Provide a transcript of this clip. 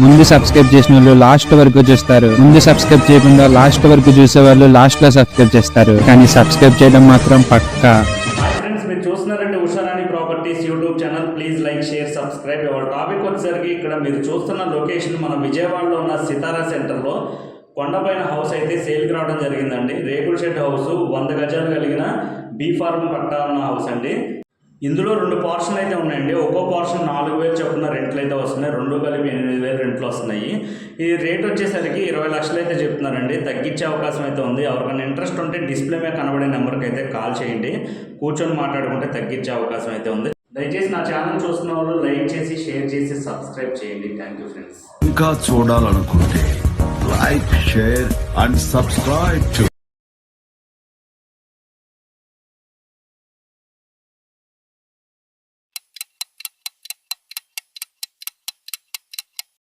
ముందు సబ్స్క్రైబ్ చేసిన వాళ్ళు లాస్ట్ వరకు చూస్తారు. ముందు సబ్స్క్రైబ్ చేయకుండా లాస్ట్ వరకు చూసే వాళ్ళు లాస్ట్లో సబ్స్క్రైబ్ చేస్తారు. కానీ సబ్స్క్రైబ్ చేయడం మాత్రం పక్కా. ఫ్రెండ్స్ మీరు చూస్తున్నారంటే Usharani properties YouTube channel please like share subscribe ఎవరి టాపిక్ వచ్చేసరికి ఇక్కడ మీరు చూస్తున్న లొకేషన్ మన విజయవాడలో ఉన్న సితారా సెంటర్లో కొండపైన హౌస్ అయితే సేల్కి రావడం జరిగిందండి. రేకుల షెడ్ హౌస్ వంద గజాలు కలిగిన బీ ఫార్మ్ పట్టా ఉన్న హౌస్ అండి. ఇందులో రెండు పోర్షన్ అయితే ఉన్నాయండి. ఒక్కో పోర్షన్ నాలుగు వేలు చొప్పున రెంట్లు అయితే వస్తున్నాయి. రెండు కలిపి ఎనిమిది వేలు రెంట్లు వస్తున్నాయి. ఈ రేట్ వచ్చేసరికి ఇరవై లక్షలు అయితే చెప్తున్నారండి. తగ్గించే అవకాశం అయితే ఉంది. ఎవరికైనా ఇంట్రెస్ట్ ఉంటే డిస్ప్లే మీద కనబడే నెంబర్కి అయితే కాల్ చేయండి. కూర్చొని మాట్లాడుకుంటే తగ్గించే అవకాశం అయితే ఉంది. దయచేసి నా ఛానల్ చూస్తున్న వాళ్ళు లైక్ చేసి షేర్ చేసి సబ్స్క్రైబ్ చేయండి. థ్యాంక్ యూ ఫ్రెండ్స్ ఇంకా చూడాలనుకుంటే లైక్ షేర్ అండ్ సబ్స్క్రైబ్